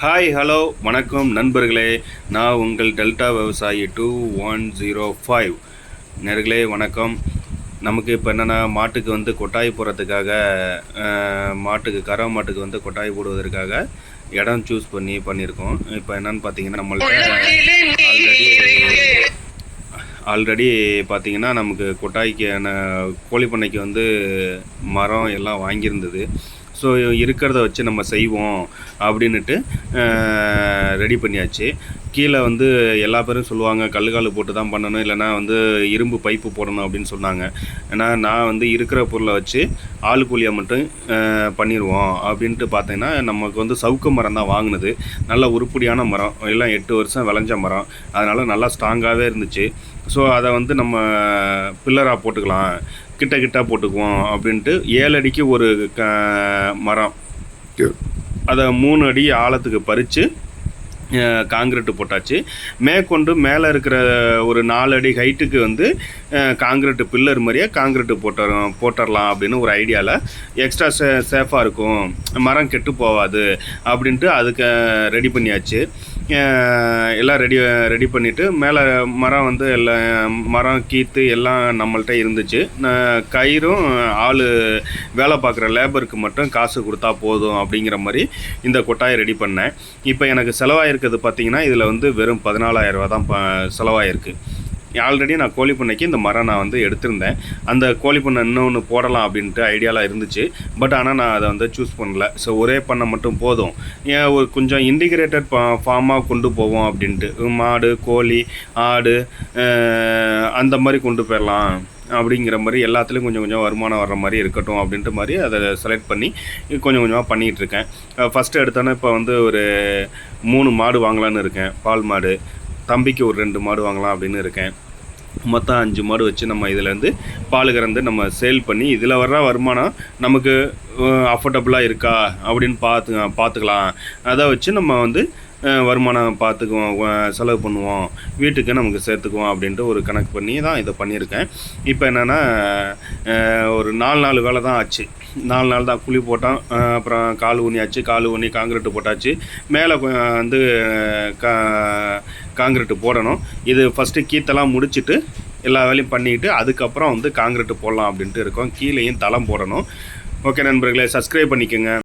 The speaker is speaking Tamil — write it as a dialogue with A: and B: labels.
A: ஹாய் ஹலோ வணக்கம் நண்பர்களே. நான் உங்கள் டெல்டா விவசாயி டூ ஒன் ஜீரோ ஃபைவ் நேர்களே வணக்கம். நமக்கு இப்போ என்னென்னா மாட்டுக்கு வந்து கொட்டாய் போடுறதுக்காக மாட்டுக்கு கறவை மாட்டுக்கு வந்து கொட்டாய் போடுவதற்காக இடம் சூஸ் பண்ணி பண்ணியிருக்கோம். இப்போ என்னன்னு பார்த்தீங்கன்னா நம்மள்ட்ட ஆல்ரெடி ஆல்ரெடி பார்த்தீங்கன்னா நமக்கு கொட்டாய்க்கான கோழி பண்ணைக்கு வந்து மரம் எல்லாம் வாங்கியிருந்தது. ஸோ இருக்கிறத வச்சு நம்ம செய்வோம் அப்படின்னுட்டு ரெடி பண்ணியாச்சு. கீழே வந்து எல்லா பேரும் சொல்லுவாங்க கல்லுக்கால் போட்டு தான் பண்ணணும் இல்லைன்னா வந்து இரும்பு பைப்பு போடணும் அப்படின்னு சொன்னாங்க. ஏன்னா நான் வந்து இருக்கிற பொருளை வச்சு ஆள் கூலியாக மட்டும் பண்ணிடுவோம் அப்படின்ட்டு பார்த்தீங்கன்னா நமக்கு வந்து சவுக்கு மரம் தான் வாங்கினது. நல்ல உருப்படியான மரம். எல்லாம் எட்டு வருஷம் விளைஞ்ச மரம். அதனால் நல்லா ஸ்ட்ராங்காகவே இருந்துச்சு. ஸோ அதை வந்து நம்ம பில்லராக போட்டுக்கலாம். கிட்ட கிட்ட போட்டுக்குவோம் அப்படின்ட்டு ஏழு அடிக்கு ஒரு க மரம். அதை மூணு அடி ஆழத்துக்கு பறித்து காங்கிரீட்டு போட்டாச்சு. மேற்கொண்டு மேலே இருக்கிற ஒரு நாலு அடி ஹைட்டுக்கு வந்து காங்கிரீட்டு பில்லர் மாதிரியே காங்கிரீட்டு போட்டுற போட்டுடலாம் அப்படின்னு ஒரு ஐடியாவில் எக்ஸ்ட்ரா சே சேஃபாக இருக்கும் மரம் கெட்டு போகாது அப்படின்ட்டு அதுக்கு ரெடி பண்ணியாச்சு. எல்லாம் ரெடி ரெடி பண்ணிவிட்டு மேலே மரம் வந்து எல்லாம் மரம் கீத்து எல்லாம் நம்மள்கிட்ட இருந்துச்சு. நான் கயிறும் ஆள் வேலை பார்க்குற லேபருக்கு மட்டும் காசு கொடுத்தா போதும் அப்படிங்கிற மாதிரி இந்த கொட்டாயை ரெடி பண்ணேன். இப்போ எனக்கு செலவாயிருக்கிறது பார்த்தீங்கன்னா இதில் வந்து வெறும் பதினாலாயிரம் ரூபா தான் ப- செலவாயிருக்கு. ஆல்ரெடி நான் கோழி பண்ணைக்கு இந்த மரம் நான் வந்து எடுத்திருந்தேன். அந்த கோழி பண்ணை இன்னொன்று போடலாம் அப்படின்ட்டு ஐடியாலாம் இருந்துச்சு. பட் ஆனால் நான் அதை வந்து சூஸ் பண்ணல. ஸோ ஒரே பண்ணை மட்டும் போதும். ஏன் ஒரு கொஞ்சம் இன்டிகிரேட்டட் ஃபார்மாக கொண்டு போவோம் அப்படின்ட்டு. மாடு கோழி ஆடு அந்த மாதிரி கொண்டு போயிடலாம் அப்படிங்கிற மாதிரி எல்லாத்துலேயும் கொஞ்சம் கொஞ்சம் வருமானம் வர்ற மாதிரி இருக்கட்டும் அப்படின்ட்டு மாதிரி அதை செலக்ட் பண்ணி கொஞ்சம் கொஞ்சமாக பண்ணிகிட்டு இருக்கேன். ஃபஸ்ட்டு எடுத்தோன்னே இப்போ வந்து ஒரு மூணு மாடு வாங்கலான்னு இருக்கேன். பால் மாடு. தம்பிக்கு ஒரு ரெண்டு மாடு வாங்கலாம் அப்படின்னு இருக்கேன். மொத்தம் அஞ்சு மாடு வச்சு நம்ம இதிலேருந்து பால் கறந்து நம்ம சேல் பண்ணி இதில் வர்ற வருமானம் நமக்கு அஃபோர்டபுளாக இருக்கா அப்படின்னு பார்த்து பார்த்துக்கலாம். அதை வச்சு நம்ம வந்து வருமானம் பார்த்துக்குவோம் செலவு பண்ணுவோம் வீட்டுக்கு நமக்கு சேர்த்துக்குவோம் அப்படின்ட்டு ஒரு கணக்கு பண்ணி தான் இதை பண்ணியிருக்கேன். இப்போ என்னென்னா ஒரு நாலு நாலு வேலை தான் ஆச்சு. நாலு நாள் தான் குழி போட்டோம் அப்புறம் கால் ஊனியாச்சு கால் ஊனி காங்கிரீட்டு போட்டாச்சு. மேலே வந்து கா காங்கிரீட்டு போடணும். இது ஃபஸ்ட்டு கீத்தெல்லாம் முடிச்சுட்டு எல்லா வேலையும் பண்ணிட்டு அதுக்கப்புறம் வந்து காங்கிரீட்டு போடலாம் அப்படின்ட்டு இருக்கோம். கீழேயும் தளம் போடணும். ஓகே நண்பர்களே சப்ஸ்கிரைப் பண்ணிக்கோங்க.